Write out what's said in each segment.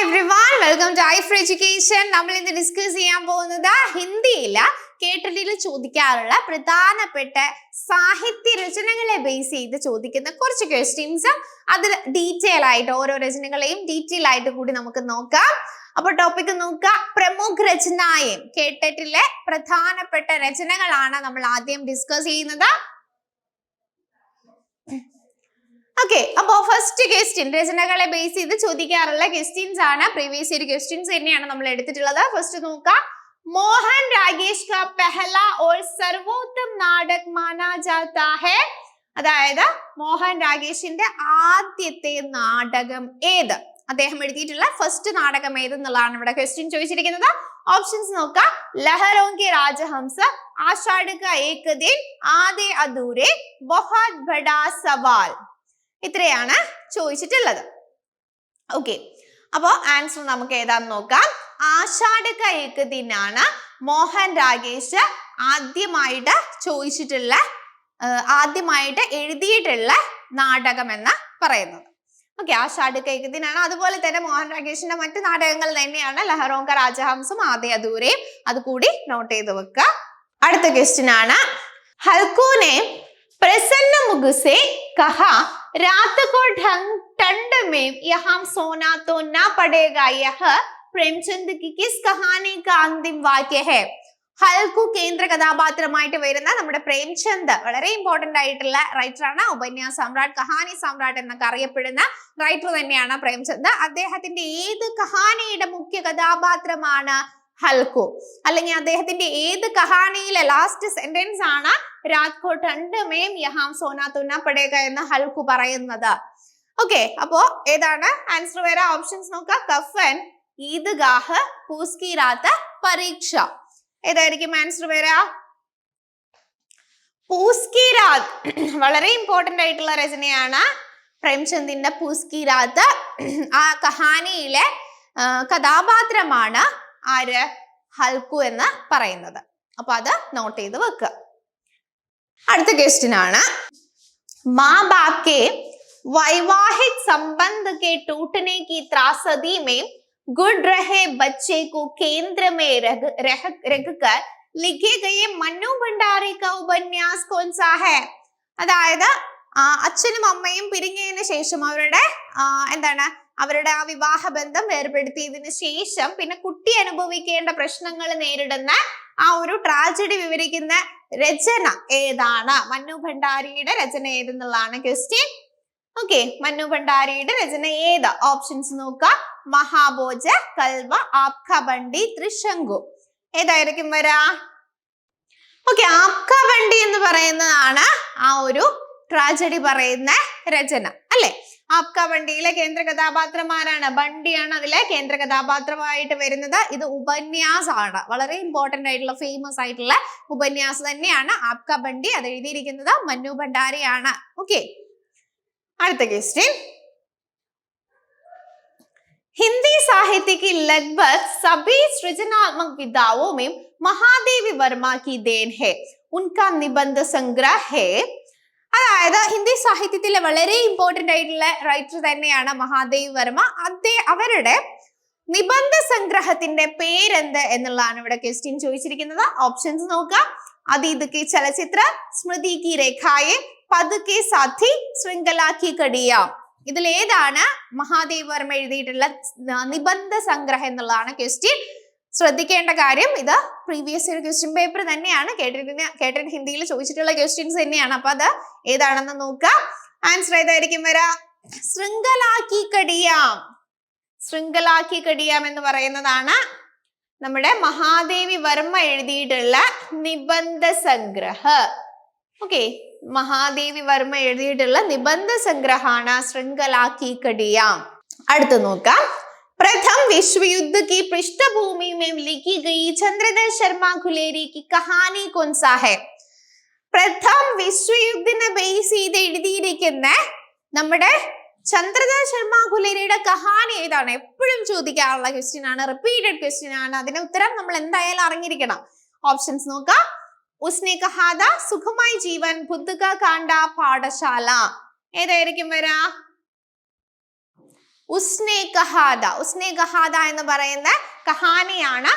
Everyone welcome to I four education നമ്മൾ ഇന്ന് discuss ചെയ്യാൻ പോകുന്നത് ഹിന്ദിയിൽ കേട്ടിട്ടിൽ ചോദിക്കാറുള്ള പ്രധാനപ്പെട്ട സാഹിത്യ രചനകളെ ബേസ് ചെയ്ത് ചോദിക്കുന്ന കുറച്ച് ക്വസ്റ്റ്യൻസ് അതിൽ ഡീറ്റെയിൽ ആയിട്ട് ഓരോ രചനകളെയും ഡീറ്റെയിൽ ആയിട്ട് കൂടി നമുക്ക് നോക്കാം. അപ്പൊ ടോപ്പിക് നോക്കുക. പ്രമുഖ രചനായും കേട്ടിട്ടിലെ പ്രധാനപ്പെട്ട രചനകളാണ് നമ്മൾ ആദ്യം ഡിസ്കസ് ചെയ്യുന്നത്. ഓക്കെ അപ്പോൾ ഫസ്റ്റ് ക്വസ്റ്റ്യൻ രചനകളെ ബേസ് ചെയ്ത് ചോദിക്കാറുള്ള ക്വസ്റ്റ്യൻസ് ആണ്. പ്രീവിയസ് ഇയർ ക്വസ്റ്റ്യൻസ് തന്നെയാണ് നമ്മൾ എടുത്തിട്ടുള്ളത്. ഫസ്റ്റ് നോക്കാം. മോഹൻ രാഗേഷ് കാ പെഹല ഓർ സർവോത്തം നാടക് മാനാ ജാതാ ഹേ? അതായത് മോഹൻ രാഗേഷിന്റെ ആദ്യത്തെ നാടകം ഏത്? അദ്ദേഹം എഴുതിയിട്ടുള്ള ഫസ്റ്റ് നാടകം ഏതെന്നുള്ളതാണ് ഇവിടെ ക്വസ്റ്റ്യൻ ചോദിച്ചിരിക്കുന്നത്. ഓപ്ഷൻസ് നോക്കാം. ലഹരോങ്കി രാജഹംസ ആഷാഢക ഏകദിൻ ആദേ അദൂരെ ബൊഹാത് ബഡാ സവാൽ. ഇത്രയാണ് ചോദിച്ചിട്ടുള്ളത്. ഓക്കെ അപ്പോ ആൻസർ നമുക്ക് ഏതാന്ന് നോക്കാം. ആഷാഢ ഏകദിനാണ് മോഹൻ രാഗേഷ് ആദ്യമായിട്ട് ചോദിച്ചിട്ടുള്ള ആദ്യമായിട്ട് എഴുതിയിട്ടുള്ള നാടകം എന്ന് പറയുന്നത്. ഓക്കെ ആഷാഢ ഷാഡുക്ക് അതുപോലെ തന്നെ മോഹൻ രാഗേഷിന്റെ മറ്റു നാടകങ്ങൾ തന്നെയാണ്. ലഹറോങ്ക രാജഹംസും ആദ്യ അധൂരയും. അതുകൂടി നോട്ട് ചെയ്ത് വെക്കുക. അടുത്ത ക്വസ്റ്റ്യൻ ആണ്. ഹൽക്കൂനെ പ്രസന്ന മുഗുസെ കഹ रात को ढंग ठंड में यहाँ सोना तो ना पड़ेगा यह പ്രേംചന്ദ് की किस कहानी का अंतिम वाक्य है ഹൽക്കു കേന്ദ്ര കഥാപാത്രമായിട്ട് വരുന്ന നമ്മുടെ പ്രേംചന്ദ് വളരെ ഇമ്പോർട്ടന്റ് ആയിട്ടുള്ള റൈറ്റർ ആണ് ഉപന്യാസ സമ്രാട്ട് കഹാനി സമ്രാട്ട് എന്നൊക്കെ അറിയപ്പെടുന്ന റൈറ്റർ തന്നെയാണ് പ്രേംചന്ദ് അദ്ദേഹത്തിന്റെ ഏത് കഹാനിയുടെ മുഖ്യ കഥാപാത്രമാണ് ഹൽക്കു അല്ലെങ്കിൽ അദ്ദേഹത്തിന്റെ ഏത് കഹാനിയിലെ ലാസ്റ്റ് സെന്റൻസ് ആണ് രാജ്കോട്ട് രണ്ടുമേം യഹാം സോന തുന്ന പടേക എന്ന് ഹൽക്കു പറയുന്നത്. ഓക്കെ അപ്പോ ഏതാണ് ആൻസർ വരാ ഓപ്ഷൻസ് നോക്കാം. കഫൻ ഈദ്ഗാഹ് പൂസ്കിരാത്ത് പരീക്ഷ. ഏതായിരിക്കും ആൻസർ വരാ പൂസ്കിരാത് വളരെ ഇമ്പോർട്ടന്റ് ആയിട്ടുള്ള രചനയാണ് പ്രേംചന്ദിന്റെ പൂസ്കിരാത്ത്. ആ കഹാനിയിലെ കഥാപാത്രമാണ് ആര്? ഹൽക്കു എന്ന് പറയുന്നത്. അപ്പൊ അത് നോട്ട് ചെയ്ത് വെക്കുക അടുത്ത ക്വസ്റ്റ്യൻ ആണ്. മാ ബാപ് കെ വൈവാഹിക് സംബന്ധ കെ ടൂട്ടനെ കി ത്രാസദി മേ ഗുഡ് രഹേ ബച്ചെ കോ കേന്ദ്ര മേ രഹ കർ ലിഖേ ഗയെ മന്നു ഭണ്ഡാരി ക ഉപന്യാസ് കോൻ സാ ഹെ? അതായത് അച്ഛനും അമ്മയും പിരിഞ്ഞതിന് ശേഷം അവരുടെ എന്താണ് അവരുടെ ആ വിവാഹ ബന്ധം വേർപെടുത്തിയതിന് ശേഷം പിന്നെ കുട്ടി അനുഭവിക്കേണ്ട പ്രശ്നങ്ങൾ നേരിടുന്ന ആ ഒരു ട്രാജഡി വിവരിക്കുന്ന രചന ഏതാണ്? മന്നു ഭണ്ഡാരിയുടെ രചന ഏതെന്നുള്ളതാണ് ക്വസ്റ്റ്യൻ ഓക്കെ മന്നു ഭണ്ഡാരിയുടെ രചന ഏത്? ഓപ്ഷൻസ് നോക്കുക മഹാഭോജ കൽവ ആപ്ക ബണ്ടി ത്രിശങ്കു ഏതായിരിക്കും വരാ? ഓക്കെ ആപ്ക ബണ്ടി എന്ന് പറയുന്നതാണ് ആ ഒരു ട്രാജഡി പറയുന്ന രചന അല്ലെ? ആപ്ക ബണ്ടിയിലെ കേന്ദ്ര കഥാപാത്രമാരാണ് ബണ്ടിയാണ് അതിലെ കേന്ദ്ര കഥാപാത്രമായിട്ട് വരുന്നത് ഇത് ഉപന്യാസമാണ് വളരെ ഇമ്പോർട്ടന്റ് ആയിട്ടുള്ള ഫേമസ് ആയിട്ടുള്ള ഉപന്യാസം തന്നെയാണ് ആപ്ക ബണ്ടി അത് എഴുതിയിരിക്കുന്നത് മന്നു ഭണ്ഡാരിയാണ് ഓക്കെ അടുത്ത ക്വസ്റ്റ്യൻ हिंदी साहित्य की लगभग सभी सृजनात्मक विधाओं में महादेवी वर्मा की देन है उनका निबंध संग्रह है അതായത് ഹിന്ദി സാഹിത്യത്തിലെ വളരെ ഇമ്പോർട്ടന്റ് ആയിട്ടുള്ള റൈറ്റർ തന്നെയാണ് മഹാദേവ് വർമ്മ. അതേ അവരുടെ നിബന്ധ സംഗ്രഹത്തിന്റെ പേരെന്ത് എന്നുള്ളതാണ് ഇവിടെ ക്വസ്റ്റ്യൻ ചോദിച്ചിരിക്കുന്നത്. ഓപ്ഷൻസ് നോക്കുക. അതീത് കി ചലച്ചിത്ര സ്മൃതി കി രേഖായെ പതുക്കെ സാധി ശൃംഖലാക്കി കടിയാം. ഇതിൽ ഏതാണ് മഹാദേവ് വർമ്മ എഴുതിയിട്ടുള്ള നിബന്ധ സംഗ്രഹം എന്നുള്ളതാണ് ക്വസ്റ്റ്യൻ ശ്രദ്ധിക്കേണ്ട കാര്യം ഇത് പ്രീവിയസ് ഇയർ ക്വസ്റ്റ്യൻ പേപ്പർ തന്നെയാണ്. കേട്ടിട്ട് കേട്ടിട്ട് ഹിന്ദിയിൽ ചോദിച്ചിട്ടുള്ള ക്വസ്റ്റ്യൻസ് തന്നെയാണ്. അപ്പൊ അത് ഏതാണെന്ന് നോക്കുക ആൻസർ ഏതായിരിക്കും വരാ? ശൃംഖലാക്കി കടിയാം. ശൃംഖലാക്കി കടിയാം എന്ന് പറയുന്നതാണ് നമ്മുടെ മഹാദേവി വർമ്മ എഴുതിയിട്ടുള്ള നിബന്ധ സംഗ്രഹ. ഓക്കെ മഹാദേവി വർമ്മ എഴുതിയിട്ടുള്ള നിബന്ധ സംഗ്രഹാണ് ശൃംഖലാക്കി കടിയാം. അടുത്ത് നോക്കാം. प्रथम विश्व युद्ध की पृष्ठभूमि में लिखी गई चंद्रधर शर्मा गुलेरी की कहानी कौन सा है പ്രഥം വിശ്വയുദ്ധിനെ ബേസ് ചെയ്ത് എഴുതിയിരിക്കുന്ന നമ്മുടെ ചന്ദ്രധർ ശർമ്മ ഗുലേരിയുടെ കഹാനി ഏതാണ് എപ്പോഴും ചോദിക്കാറുള്ള ക്വസ്റ്റ്യൻ ആണ് റിപ്പീറ്റഡ് ക്വസ്റ്റ്യൻ ആണ് അതിന്റെ ഉത്തരം നമ്മൾ എന്തായാലും അറിഞ്ഞിരിക്കണം ഓപ്ഷൻസ് നോക്കാം ഉസ്നെ കഹാദ സുഖമായി ജീവൻ ബുദ്ധക കാണ്ട പാഠശാല ഏതായിരിക്കും വരാ ഉസ്നെ കഹാദ ഉസ്നെ കഹാദ എന്ന് പറയുന്ന കഹാനിയാണ്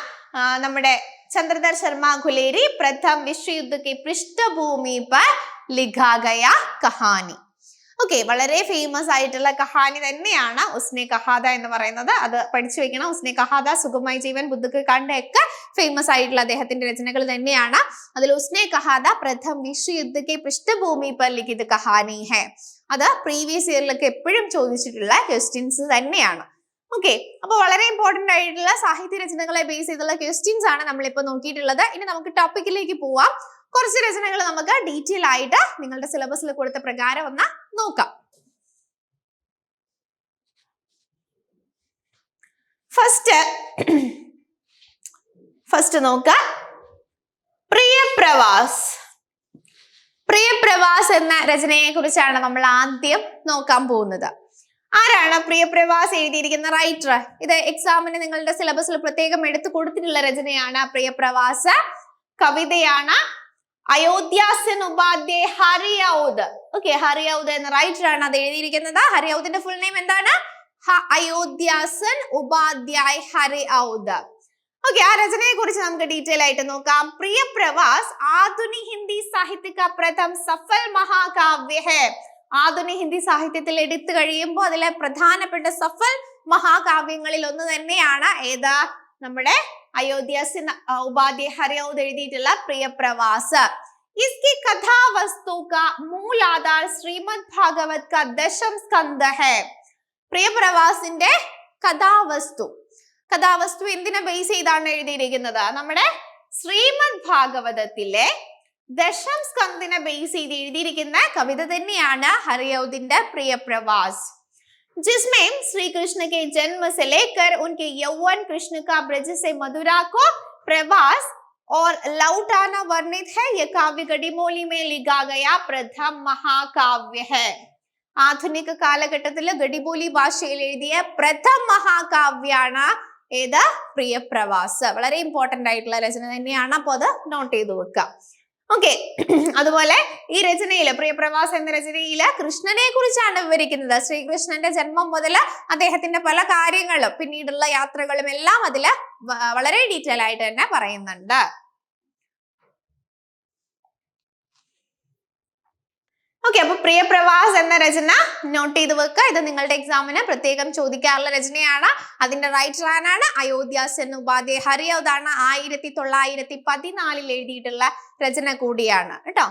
നമ്മുടെ ചന്ദ്രധർ ശർമ്മ ഖുലേരി പ്രഥം വിശ്വയുദ്ധ പൃഷ്ഠഭൂമി പർ ലിഖാഗയ കഹാനി. ഓക്കെ വളരെ ഫേമസ് ആയിട്ടുള്ള കഹാനി തന്നെയാണ് ഉസ്നെ കഹാദ എന്ന് പറയുന്നത്. അത് പഠിച്ചു വെക്കണം. ഉസ്നെ കഹാദ സുഖമായി ജീവൻ ബുദ്ധക്ക് കണ്ടൊക്കെ ഫേമസ് ആയിട്ടുള്ള അദ്ദേഹത്തിന്റെ രചനകൾ തന്നെയാണ്. അതിൽ ഉസ്നെ കഹാദ പ്രഥം വിശ്വയുദ്ധ പൃഷ്ഠഭൂമി പർ ലിഖിത് കഹാനി ഹെ അത് പ്രീവിയസ് ഇയറിലൊക്കെ എപ്പോഴും ചോദിച്ചിട്ടുള്ള ക്വസ്റ്റ്യൻസ് തന്നെയാണ്. ഓക്കെ അപ്പോൾ വളരെ ഇമ്പോർട്ടന്റ് ആയിട്ടുള്ള സാഹിത്യ രചനകളെ ബേസ് ചെയ്തുള്ള ക്വസ്റ്റ്യൻസ് ആണ് നമ്മളിപ്പോൾ നോക്കിയിട്ടുള്ളത്. ഇനി നമുക്ക് ടോപ്പിക്കിലേക്ക് പോവാം. കുറച്ച് രചനകൾ നമുക്ക് ഡീറ്റെയിൽ ആയിട്ട് നിങ്ങളുടെ സിലബസിൽ കൊടുത്ത പ്രകാരം ഒന്ന് നോക്കാം. ഫസ്റ്റ് ഫസ്റ്റ് നോക്ക. പ്രിയപ്രവാസ് പ്രിയപ്രവാസ് എന്ന രചനയെ കുറിച്ചാണ് നമ്മൾ ആദ്യം നോക്കാൻ പോകുന്നത്. ആരാണ് പ്രിയപ്രവാസ് എഴുതിയിരിക്കുന്ന റൈറ്റർ ഇത് എക്സാമിന് നിങ്ങളുടെ സിലബസിൽ പ്രത്യേകം എടുത്തു കൊടുത്തിട്ടുള്ള രചനയാണ് പ്രിയപ്രവാസ്. കവിതയാണ് അയോധ്യാസൻ ഉപാധ്യായ ഹരിയൗദ് ഓക്കെ ഹരിയൗദ് എന്ന റൈറ്റർ ആണ് അത് എഴുതിയിരിക്കുന്നത്. ഹരിയൗദിന്റെ ഫുൾ നെയിം എന്താണ്? അയോധ്യാസൻ ഉപാധ്യായ് ഹരിയൗദ് ഓക്കെ ആ രചനയെ കുറിച്ച് നമുക്ക് ഡീറ്റെയിൽ ആയിട്ട് നോക്കാം പ്രിയ പ്രവാസ് ആധുനിക ഹിന്ദി സാഹിത്യ का प्रथम സഫൽ മഹാകാവ്യ है ആധുനിക ഹിന്ദി സാഹിത്യത്തിൽ എടുത്തു കഴിയുമ്പോൾ അതിലെ പ്രധാനപ്പെട്ട സഫൽ മഹാകാവ്യങ്ങളിൽ ഒന്ന് തന്നെയാണ് ഏത് നമ്മുടെ അയോധ്യാസിൻ ഉപാധ്യായ ഹരിയൗദ് എഴുതിയിട്ടുള്ള പ്രിയപ്രവാസ് इसकी कथा वस्तु का मूल आधार श्रीमद् भागवत का दशम स्कंद है പ്രിയപ്രവാസിന്റെ കഥാവസ്തു കഥാവസ്തു എന്തിനെ ബേസ് ചെയ്താണ് എഴുതിയിരിക്കുന്നത് നമ്മുടെ ശ്രീമദ് ഭാഗവതത്തിലെ ദശം സ്കന്ദിനെ ബേസ് ചെയ്ത് എഴുതിയിരിക്കുന്ന കവിത തന്നെയാണ് ഹരിയൗദിന്റെ പ്രിയപ്രവാസ് जिसमें श्री कृष्ण के जन्म से लेकर उनके यौवन कृष्ण का ब्रज से मधुरा को प्रवास और लौटाना वर्णित है यह काव्य गढ़िमोली में लिखा गया प्रथम महाकाव्य है ആധുനിക കാലഘട്ടത്തിൽ ഗഡിബോലി ഭാഷയിൽ എഴുതിയ പ്രഥമ മഹാകാവ്യാണ് ഏത്? പ്രിയപ്രവാസ് വളരെ ഇമ്പോർട്ടന്റ് ആയിട്ടുള്ള രചന തന്നെയാണ്. അപ്പോൾ അത് നോട്ട് ചെയ്ത് വെക്കുക. ഓക്കെ അതുപോലെ ഈ രചനയിൽ പ്രിയപ്രവാസ് എന്ന രചനയിൽ കൃഷ്ണനെ കുറിച്ചാണ് വിവരിക്കുന്നത്. ശ്രീകൃഷ്ണന്റെ ജന്മം മുതൽ അദ്ദേഹത്തിന്റെ പല കാര്യങ്ങളും പിന്നീടുള്ള യാത്രകളും എല്ലാം അതിൽ വളരെ ഡീറ്റെയിൽ ആയിട്ട് തന്നെ പറയുന്നുണ്ട്. ഓക്കെ അപ്പൊ പ്രിയപ്രവാസ് എന്ന രചന നോട്ട് ചെയ്ത് വെക്കുക. ഇത് നിങ്ങളുടെ എക്സാമിന് പ്രത്യേകം ചോദിക്കാറുള്ള രചനയാണ്. അതിന്റെ റൈറ്റർ ആണ് അയോധ്യ സെൻ ഉപാധ്യായ ഹരിയതാണ് ആയിരത്തി തൊള്ളായിരത്തി പതിനാലിൽ എഴുതിയിട്ടുള്ള രചന കൂടിയാണ്. കേട്ടോ?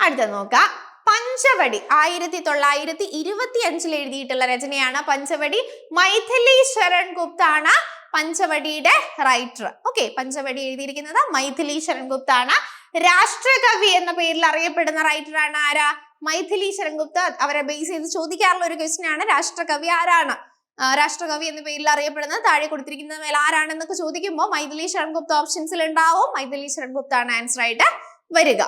അടുത്ത നോക്കാം. പഞ്ചവടി ആയിരത്തി തൊള്ളായിരത്തി ഇരുപത്തി അഞ്ചിൽ എഴുതിയിട്ടുള്ള രചനയാണ് പഞ്ചവടി. മൈഥിലി ശരൺ ഗുപ്ത ആണ് പഞ്ചവടിയുടെ റൈറ്റർ ഓക്കെ പഞ്ചവടി എഴുതിയിരിക്കുന്നത് മൈഥിലി ശരൺ ഗുപ്ത ആണ് രാഷ്ട്രകവി എന്ന പേരിൽ അറിയപ്പെടുന്ന റൈറ്റർ ആണ് ആരാ? മൈഥിലി ശരൺഗുപ്ത. അവരെ ബേസ് ചെയ്ത് ചോദിക്കാറുള്ള ഒരു ക്വസ്റ്റ്യൻ ആണ് രാഷ്ട്രകവി ആരാണ്? രാഷ്ട്രകവി എന്ന പേരിൽ അറിയപ്പെടുന്നത് താഴെ കൊടുത്തിരിക്കുന്ന മേൽ ആരാണെന്നൊക്കെ ചോദിക്കുമ്പോൾ മൈഥിലി ശരൺഗുപ്ത ഓപ്ഷൻസിൽ ഉണ്ടാവും. മൈഥിലി ശരൺഗുപ്ത ആണ് ആൻസർ ആയിട്ട് വരിക.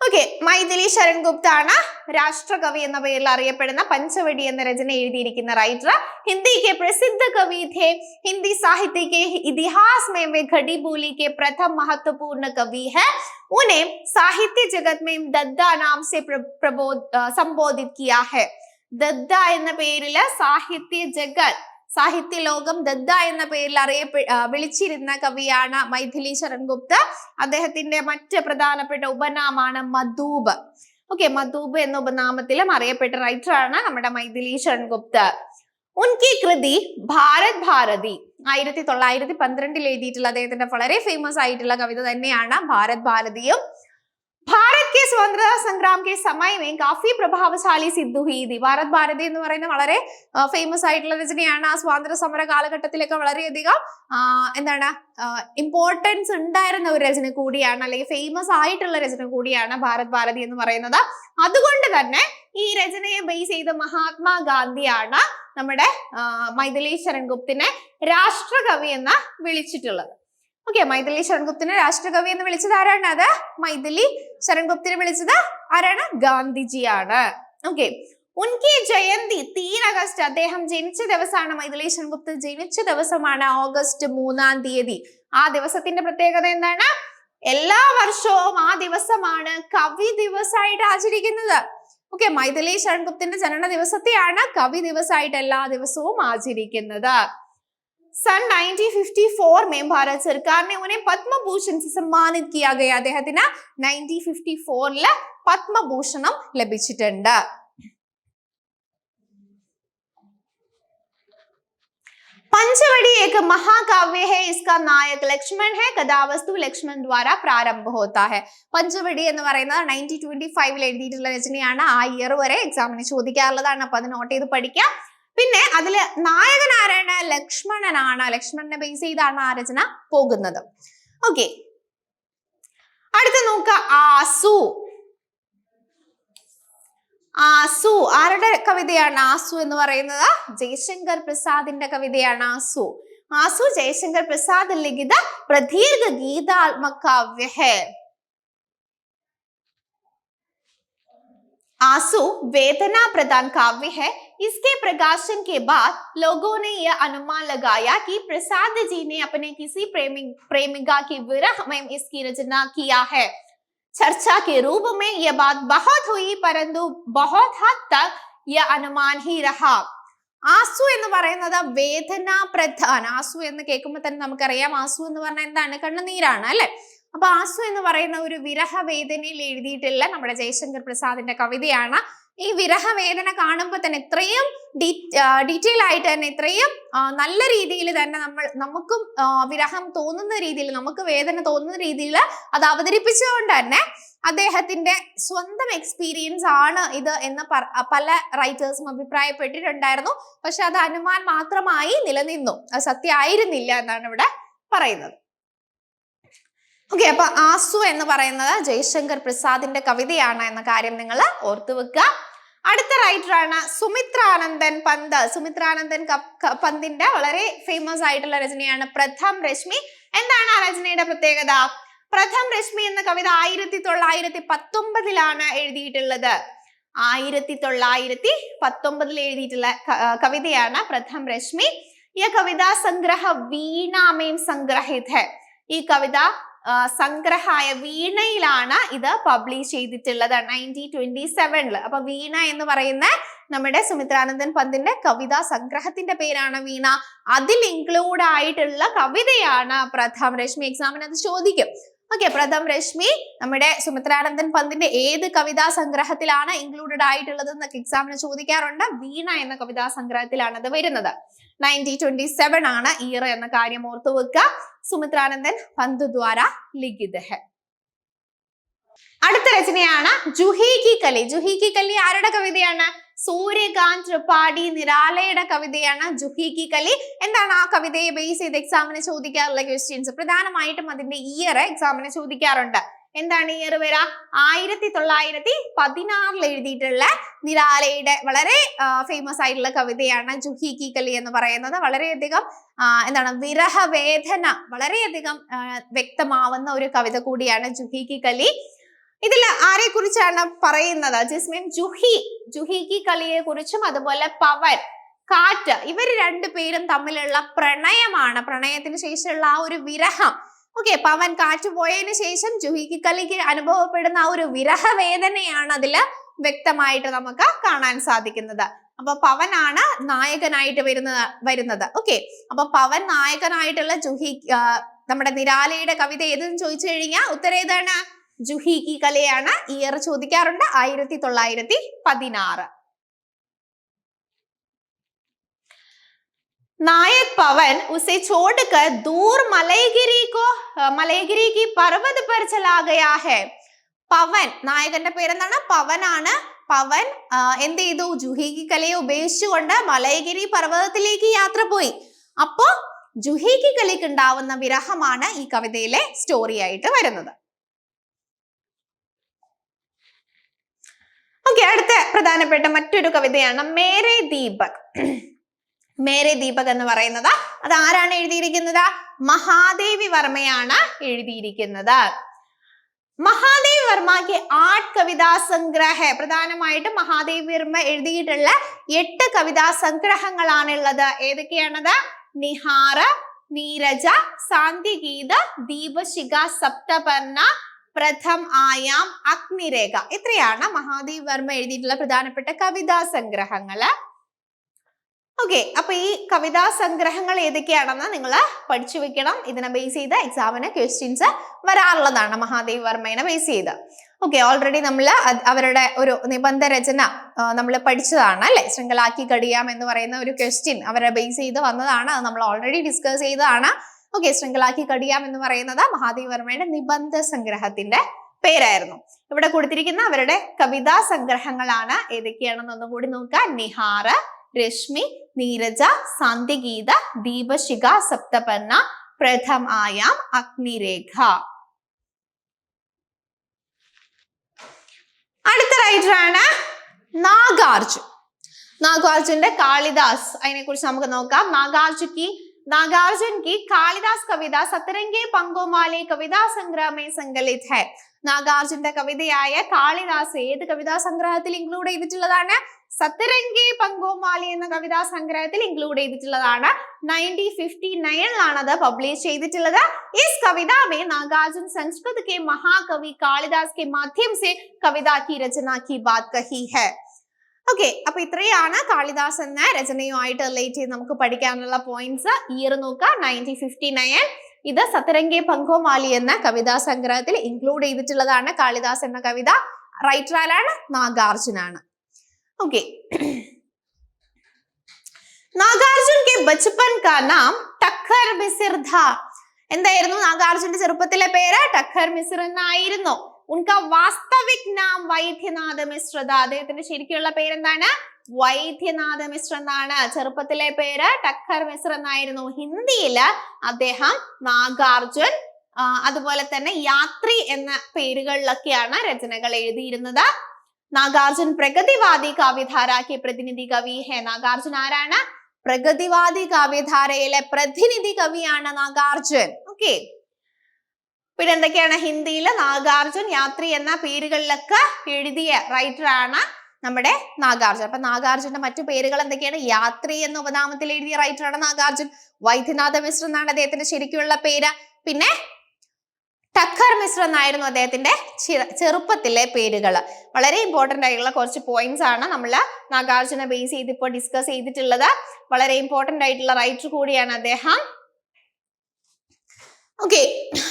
ഓക്കെ മൈഥിലി ശരൺ ഗുപ്ത ആണ് രാഷ്ട്രകവി എന്ന പേരിൽ അറിയപ്പെടുന്ന പഞ്ചവടി എന്ന രചന എഴുതിയിരിക്കുന്ന റൈറ്റർ हिंदी के प्रसिद्ध कवि थे हिंदी साहित्य के इतिहास में वे घड़ी बोली के प्रथम महत्वपूर्ण कवि है उन्हें साहित्य जगत में दद्दा नाम से प्र, प्रबोध अ, संबोधित किया है ദദ്ദ എന്ന പേരില് സാഹിത്യ ജഗത് സാഹിത്യ ലോകം ദദ്ദ എന്ന പേരിൽ അറിയപ്പെ വിളിച്ചിരുന്ന കവിയാണ് മൈഥിലി ശരൺ ഗുപ്ത അദ്ദേഹത്തിന്റെ മറ്റ് പ്രധാനപ്പെട്ട ഉപനാമാണ് മധൂബ്. ഓക്കെ മധൂബ് എന്ന ഉപനാമത്തിലും അറിയപ്പെട്ട റൈറ്റർ ആണ് നമ്മുടെ മൈഥിലി ശരൺ ഗുപ്ത ഉൻകി കൃതി ഭാരത് ഭാരതി. ആയിരത്തി തൊള്ളായിരത്തി പന്ത്രണ്ടിൽ എഴുതിയിട്ടുള്ള അദ്ദേഹത്തിന്റെ വളരെ ഫേമസ് ആയിട്ടുള്ള കവിത തന്നെയാണ് ഭാരത് ഭാരതിയും. ഭാരത് കെ സ്വതന്ത്രത സംഗ്രാം കെ സമയമേ കാഫി പ്രഭാവശാലി സിദ്ധു ഹി ഭാരത് ഭാരതി എന്ന് പറയുന്ന വളരെ ഫേമസ് ആയിട്ടുള്ള രചനയാണ്. ആ സ്വാതന്ത്ര്യ സമര കാലഘട്ടത്തിലൊക്കെ വളരെയധികം എന്താണ് ഇമ്പോർട്ടൻസ് ഉണ്ടായിരുന്ന ഒരു രചന കൂടിയാണ് അല്ലെങ്കിൽ ഫേമസ് ആയിട്ടുള്ള രചന കൂടിയാണ് ഭാരത് ഭാരതി എന്ന് പറയുന്നത്. അതുകൊണ്ട് തന്നെ ഈ രചനയെ ബേസ് ചെയ്ത മഹാത്മാഗാന്ധിയാണ് നമ്മുടെ മൈഥിലേശ്വരൻ ഗുപ്തിനെ രാഷ്ട്രകവി എന്ന് വിളിച്ചിട്ടുള്ളത്. ഓക്കെ മൈഥിലി ശരൺഗുപ്തിനെ രാഷ്ട്രകവി എന്ന് വിളിച്ചത് ആരാണ്? അത് മൈഥിലി ശരൺഗുപ്തിനെ വിളിച്ചത് ആരാണ്? ഗാന്ധിജിയാണ്. ഓക്കെ ഉൻകി ജയന്തി തീൻ ആഗസ്റ്റ് അദ്ദേഹം ജനിച്ച ദിവസമാണ് മൈഥിലി ശരൺഗുപ്ത ജനിച്ച ദിവസമാണ് ഓഗസ്റ്റ് മൂന്നാം തീയതി. ആ ദിവസത്തിന്റെ പ്രത്യേകത എന്താണ്? എല്ലാ വർഷവും ആ ദിവസമാണ് കവി ദിവസമായിട്ട് ആചരിക്കുന്നത്. ഓക്കെ മൈഥിലി ശരൺഗുപ്തന്റെ ജനന ദിവസത്തെയാണ് കവി ദിവസമായിട്ട് എല്ലാ ദിവസവും ആചരിക്കുന്നത്. सन 1954 में भारत सरकार ने उन्हें पद्म भूषण से സമ്മാനിത് किया गया അദ്ദേഹത്തിന് നയന്റീൻ ഫിഫ്റ്റി ഫോറിൽ പത്മഭൂഷണം ലഭിച്ചിട്ടുണ്ട്. पंचवड़ी एक महाकाव्य है इसका नायक लक्ष्मण है കഥാവസ്തു ലക്ഷ്മൺ ദ്വാരാ പ്രാരംഭ ഹോത്താ ഹെ. പഞ്ചവടി എന്ന് പറയുന്നത് നയന്റീൻ ട്വന്റി ഫൈവിൽ എഴുതിയിട്ടുള്ള രചനയാണ്. ആ ഇയർ വരെ എക്സാമിന് ചോദിക്കാറുള്ളതാണ്. അപ്പൊ അത് നോട്ട് ചെയ്ത് പഠിക്കുക പിന്നെ അതിൽ നായകൻ ലക്ഷ്മണനാണ്. ലക്ഷ്മണനെ ബേസ് ചെയ്താണ് ആ രചന പോകുന്നത്. ഓക്കെ അടുത്ത നോക്ക. ആസു. ആസു. ആരുടെ കവിതയാണ് ആസു എന്ന് പറയുന്നത്? ജയശങ്കർ പ്രസാദിന്റെ കവിതയാണ് ആസു. ആസു ജയശങ്കർ പ്രസാദ് ലിഖിത പ്രദീർഘ ഗീതാത്മകാവ്യ ഹേ ആസു വേദനാ പ്രധാൻ കാവ്യ इसके प्रकाशन के बाद लोगों ने यह अनुमान लगाया कि प्रसाद जी ने अपने किसी प्रेमी प्रेमिका की विरह में इसकी रचना किया है चर्चा के रूप में यह बात बहुत हुई परंतु बहुत हद तक यह अनुमान ही रहा ആസു എന്ന് പറയുന്നത് വേദന പ്രധാൻ ആസു എന്ന് കേൾക്കുമ്പോൾ തന്നെ നമുക്കറിയാം ആസു എന്ന് പറഞ്ഞാൽ എന്താണ് കണ്ണുനീരാണ് അല്ലെ അപ്പൊ ആസു എന്ന് പറയുന്ന ഒരു വിരഹ വേദനയിൽ എഴുതിയിട്ടുള്ള നമ്മുടെ ജയശങ്കർ പ്രസാദിന്റെ കവിതയാണ് ഈ വിരഹവേദന കാണുമ്പോൾ തന്നെ ഇത്രയും ഡീറ്റെയിൽ ആയിട്ട് തന്നെ ഇത്രയും നല്ല രീതിയിൽ തന്നെ നമ്മൾ നമുക്കും വിരഹം തോന്നുന്ന രീതിയിൽ നമുക്ക് വേദന തോന്നുന്ന രീതിയിൽ അത് അവതരിപ്പിച്ചുകൊണ്ട് തന്നെ അദ്ദേഹത്തിന്റെ സ്വന്തം എക്സ്പീരിയൻസ് ആണ് ഇത് എന്ന് പല റൈറ്റേഴ്സും അഭിപ്രായപ്പെട്ടിട്ടുണ്ടായിരുന്നു. പക്ഷെ അത് അനുമാൻ മാത്രമായി നിലനിന്നു. അത് സത്യമായിരുന്നില്ല എന്നാണ് ഇവിടെ പറയുന്നത്. ഓക്കെ അപ്പൊ ആസു എന്ന് പറയുന്നത് ജയശങ്കർ പ്രസാദിന്റെ കവിതയാണ് എന്ന കാര്യം നിങ്ങൾ ഓർത്തു വെക്കുക. അടുത്ത റൈറ്റർ ആണ് സുമിത്രാനന്ദൻ പന്ത്. സുമിത്രാനന്ദൻ പന്തിന്റെ വളരെ ഫേമസ് ആയിട്ടുള്ള രചനയാണ് പ്രഥം രശ്മി. എന്താണ് ആ രചനയുടെ പ്രത്യേകത? പ്രഥം രശ്മി എന്ന കവിത ആയിരത്തി തൊള്ളായിരത്തി പത്തൊമ്പതിലാണ് എഴുതിയിട്ടുള്ളത്. ആയിരത്തി തൊള്ളായിരത്തി പത്തൊമ്പതിൽ എഴുതിയിട്ടുള്ള കവിതയാണ് പ്രഥം രശ്മി. ഈ കവിതാ സംഗ്രഹ വീണാമേം സംഗ്രഹിത്. ഈ കവിത സംഗ്രഹായ വീണയിലാണ് ഇത് പബ്ലിഷ് ചെയ്തിട്ടുള്ളത്. നയന്റീൻ ട്വന്റി സെവനിൽ അപ്പൊ വീണ എന്ന് പറയുന്ന നമ്മുടെ സുമിത്രാനന്ദൻ പന്തിന്റെ കവിതാ സംഗ്രഹത്തിന്റെ പേരാണ് വീണ. അതിൽ ഇൻക്ലൂഡ് ആയിട്ടുള്ള കവിതയാണ് പ്രഥം രശ്മി എക്സാമിന് അത് ചോദിക്കും. ഓക്കെ പ്രഥം രശ്മി നമ്മുടെ സുമിത്രാനന്ദൻ പന്തിന്റെ ഏത് കവിതാ സംഗ്രഹത്തിലാണ് ഇൻക്ലൂഡഡ് ആയിട്ടുള്ളത് എന്നൊക്കെ എക്സാമിന് ചോദിക്കാറുണ്ട്. വീണ എന്ന കവിതാ സംഗ്രഹത്തിലാണ് അത് വരുന്നത്. നയന്റീൻ ട്വന്റി സെവൻ ആണ് ഇയർ എന്ന കാര്യം ഓർത്തു വെക്കുക. സുമിത്രാനന്ദൻ പന്തുദ്വാര ദ്വാര ലിഖിത് അടുത്ത രചനയാണ് ജുഹി കി കലി. ജുഹി കി കലി ആരുടെ കവിതയാണ്? സൂര്യകാന്ത് ത്രിപാഠി നിരാലയുടെ കവിതയാണ് ജുഹി കി കലി. എന്താണ് ആ കവിതയെ ബേസ് ചെയ്ത് എക്സാമിന് ചോദിക്കാറുള്ള ക്വസ്റ്റ്യൻസ് പ്രധാനമായിട്ടും അതിന്റെ ഇയർ എക്സാമിന് ചോദിക്കാറുണ്ട്. എന്താണ് ഇയർ വരാ? ആയിരത്തി തൊള്ളായിരത്തി പതിനാറിൽ എഴുതിയിട്ടുള്ള നിരാലയുടെ വളരെ ഫേമസ് ആയിട്ടുള്ള കവിതയാണ് ജുഹി കി കലി എന്ന് പറയുന്നത്. വളരെയധികം എന്താണ് വിരഹവേദന വളരെയധികം വ്യക്തമാവുന്ന ഒരു കവിത കൂടിയാണ് ജുഹി കി കലി. ഇതിൽ ആരെ കുറിച്ചാണ് പറയുന്നത്? ജിസ്മിൻ ജുഹി ജുഹി കി കളിയെ കുറിച്ചും അതുപോലെ പവൻ കാറ്റ് ഇവർ രണ്ടുപേരും തമ്മിലുള്ള പ്രണയമാണ്. പ്രണയത്തിന് ശേഷമുള്ള ആ ഒരു വിരഹം. ഓക്കെ പവൻ കാറ്റ് പോയതിനു ശേഷം ജുഹിക്ക് കലിക്ക് അനുഭവപ്പെടുന്ന ആ ഒരു വിരഹവേദനയാണ് അതിൽ വ്യക്തമായിട്ട് നമുക്ക് കാണാൻ സാധിക്കുന്നത്. അപ്പൊ പവനാണ് നായകനായിട്ട് വരുന്നത് വരുന്നത്. ഓക്കെ അപ്പൊ പവൻ നായകനായിട്ടുള്ള ജുഹി നമ്മുടെ നിരാലയുടെ കവിത ഏതെന്ന് ചോദിച്ചു കഴിഞ്ഞാൽ ഉത്തരം ഏതാണ്? ജുഹി കി കലയാണ് ഇയർ ചോദിക്കാറുണ്ട്. ആയിരത്തി തൊള്ളായിരത്തി പതിനാറ്. नायक पवन उसे छोड़कर दूर मलयगिरी को अ, मलयगिरी की पर्वत पर चला गया है പവൻ നായകന്റെ പേരെന്താണ് പവനാണ് പവൻ ആ, എന്ത് ചെയ്തു ജുഹീകി കലയെ ഉപേക്ഷിച്ചുകൊണ്ട് മലയഗിരി പർവ്വതത്തിലേക്ക് യാത്ര പോയി അപ്പോ ജുഹീകി കലിക്ക് ഉണ്ടാവുന്ന വിരഹമാണ് ഈ കവിതയിലെ സ്റ്റോറി ആയിട്ട് വരുന്നത് ഓക്കെ അടുത്ത പ്രധാനപ്പെട്ട മറ്റൊരു കവിതയാണ് മേരെ ദീപക് മേരെ ദീപക് എന്ന് പറയുന്നത്. അത് ആരാണ് എഴുതിയിരിക്കുന്നത്? മഹാദേവി വർമ്മയാണ് എഴുതിയിരിക്കുന്നത്. മഹാദേവി വർമ്മക്ക് ആർട്ട് കവിതാ സംഗ്രഹ പ്രധാനമായിട്ടും മഹാദേവി വർമ്മ എഴുതിയിട്ടുള്ള എട്ട് കവിതാ സംഗ്രഹങ്ങളാണുള്ളത്. ഏതൊക്കെയാണത്? നിഹാറ നീരജ സാന്തിഗീത ദീപശിഖ സപ്തപർണ പ്രഥം ആയാം അഗ്നിരേഖ. ഇത്രയാണ് മഹാദേവ് വർമ്മ എഴുതിയിട്ടുള്ള പ്രധാനപ്പെട്ട കവിതാ സംഗ്രഹങ്ങൾ. ഓക്കെ അപ്പൊ ഈ കവിതാ സംഗ്രഹങ്ങൾ ഏതൊക്കെയാണെന്ന് നിങ്ങൾ പഠിച്ചു വെക്കണം. ഇതിനെ ബേസ് ചെയ്ത് എക്സാമിന് ക്വസ്റ്റ്യൻസ് വരാറുള്ളതാണ് മഹാദേവ് വർമ്മേനെ ബേസ് ചെയ്ത്. ഓക്കെ ഓൾറെഡി നമ്മൾ അവരുടെ ഒരു നിബന്ധ രചന നമ്മൾ പഠിച്ചതാണ് അല്ലെ? ശൃംഖലാക്കി കടിയാം എന്ന് പറയുന്ന ഒരു ക്വസ്റ്റ്യൻ അവരെ ബേസ് ചെയ്ത് വന്നതാണ്. അത് നമ്മൾ ഓൾറെഡി ഡിസ്കസ് ചെയ്തതാണ്. ഓക്കെ ശൃംഖലാക്കി കടിയാം എന്ന് പറയുന്നത് മഹാദേവ് വർമ്മയുടെ നിബന്ധ സംഗ്രഹത്തിന്റെ പേരായിരുന്നു. ഇവിടെ കൊടുത്തിരിക്കുന്ന അവരുടെ കവിതാ സംഗ്രഹങ്ങളാണ് ഏതൊക്കെയാണെന്ന് ഒന്നും കൂടി നോക്കുക നിഹാർ രശ്മി നീരജ സാന്ത്യഗീത ദീപശിഖ സപ്തപന്ന പ്രഥം ആയാം അഗ്നിരേഖ അടുത്ത റൈറ്റർ ആണ് നാഗാർജുൻ നാഗാർജുന്റെ കാളിദാസ് അതിനെ കുറിച്ച് നമുക്ക് നോക്കാം നാഗാർജുൻ की नागार्जुन की कालिदास कविता सतरंगे पंगोमाले कविता संग्रह में संकलित है നാഗാർജുന്റെ കവിതയായ കാളിദാസ് ഏത് കവിതാ സംഗ്രഹത്തിൽ ഇൻക്ലൂഡ് ചെയ്തിട്ടുള്ളതാണ് സത്തരംഗി പങ്കോമാലി എന്ന കവിതാ സംഗ്രഹത്തിൽ ഇൻക്ലൂഡ് ചെയ്തിട്ടുള്ളതാണ് നയൻറ്റീൻ ഫിഫ്റ്റി നയനിലാണ് അത് പബ്ലിഷ് ചെയ്തിട്ടുള്ളത് इस कविता में नागार्जुन संस्कृत के महाकवि कालिदास के माध्यम से कविता की रचना की बात कही है ഓക്കെ അപ്പൊ ഇത്രയാണ് കാളിദാസ് എന്ന രചനയുമായിട്ട് റിലേറ്റ് ചെയ്ത് നമുക്ക് പഠിക്കാനുള്ള പോയിന്റ്സ് ഇയർ നോക്കുക നയൻറ്റീൻ ഫിഫ്റ്റി നയൻ ഇത് സത്തരംഗെ പങ്കോമാലി എന്ന കവിതാ സംഗ്രഹത്തിൽ ഇൻക്ലൂഡ് ചെയ്തിട്ടുള്ളതാണ് കാളിദാസ് എന്ന കവിത. റൈറ്റർ ആരാണ്? നാഗാർജുനാണ്. ഓക്കെ നാഗാർജുൻ കെ ബച്പൻ കാ നാം ടക്കർ മിസിർധ എന്തായിരുന്നു നാഗാർജുന്റെ ചെറുപ്പത്തിലെ പേര്? ടക്കർ മിസിർ എന്നായിരുന്നു. ഉൻക വാസ്തവിക് നാം വൈദ്യനാഥ മിശ്രത അദ്ദേഹത്തിന്റെ ശരിക്കുള്ള പേരെന്താണ്? വൈദ്യനാഥ മിശ്ര എന്നാണ് ചെറുപ്പത്തിലെ പേര് ടക്കർ മിശ്ര എന്നായിരുന്നു. ഹിന്ദിയിൽ അദ്ദേഹം നാഗാർജുൻ അതുപോലെ തന്നെ യാത്രി എന്ന പേരുകളിലൊക്കെയാണ് രചനകൾ എഴുതിയിരുന്നത്. നാഗാർജുൻ പ്രഗതിവാദി കാവ്യധാരാക്കി പ്രതിനിധി കവി ഹെ നാഗാർജുൻ ആരാണ്? പ്രഗതിവാദി കാവ്യധാരയിലെ പ്രതിനിധി കവിയാണ് നാഗാർജുൻ. ഓക്കെ. പിന്നെ എന്തൊക്കെയാണ് ഹിന്ദിയിൽ? നാഗാർജുൻ യാത്രി എന്ന പേരുകളിലൊക്കെ എഴുതിയ റൈറ്റർ ആണ് നമ്മുടെ നാഗാർജുൻ. അപ്പൊ നാഗാർജുന്റെ മറ്റു പേരുകൾ എന്തൊക്കെയാണ്? യാത്രി എന്ന ഉപനാമത്തിൽ എഴുതിയ റൈറ്റർ ആണ് നാഗാർജുൻ. വൈദ്യനാഥ മിശ്ര എന്നാണ് അദ്ദേഹത്തിന്റെ ശരിക്കുള്ള പേര്. പിന്നെ ടക്കർ മിശ്ര എന്നായിരുന്നു അദ്ദേഹത്തിന്റെ ചെറുപ്പത്തിലെ പേരുകൾ. വളരെ ഇമ്പോർട്ടന്റ് ആയിട്ടുള്ള കുറച്ച് പോയിന്റ്സ് ആണ് നമ്മൾ നാഗാർജുന ബേസ് ചെയ്ത് ഇപ്പോൾ ഡിസ്കസ് ചെയ്തിട്ടുള്ളത്. വളരെ ഇമ്പോർട്ടന്റ് ആയിട്ടുള്ള റൈറ്റർ കൂടിയാണ് അദ്ദേഹം. ഓക്കെ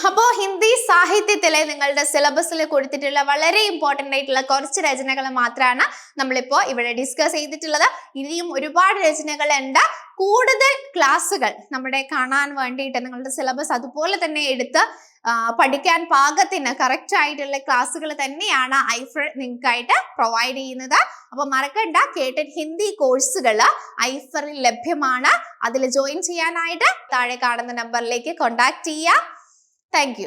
അപ്പോൾ ഹിന്ദി സാഹിത്യത്തിലെ നിങ്ങളുടെ സിലബസിൽ കൊടുത്തിട്ടുള്ള വളരെ ഇമ്പോർട്ടന്റ് ആയിട്ടുള്ള കുറച്ച് രചനകൾ മാത്രമാണ് നമ്മളിപ്പോൾ ഇവിടെ ഡിസ്കസ് ചെയ്തിട്ടുള്ളത്. ഇനിയും ഒരുപാട് രചനകൾ ഉണ്ട് കൂടുതൽ ക്ലാസ്സുകൾ നമ്മുടെ കാണാൻ വേണ്ടിയിട്ട് നിങ്ങളുടെ സിലബസ് അതുപോലെ തന്നെ എടുത്ത് പഠിക്കാൻ പാകത്തിന് കറക്റ്റ് ആയിട്ടുള്ള ക്ലാസ്സുകൾ തന്നെയാണ് ഐഫർ നിങ്ങൾക്കായിട്ട് പ്രൊവൈഡ് ചെയ്യുന്നത്. അപ്പൊ മറക്കണ്ട കേട്ടൻ ഹിന്ദി കോഴ്സുകൾ ഐഫറിൽ ലഭ്യമാണ്. അതിൽ ജോയിൻ ചെയ്യാനായിട്ട് താഴെ കാണുന്ന നമ്പറിലേക്ക് കോണ്ടാക്ട് ചെയ്യാം താങ്ക്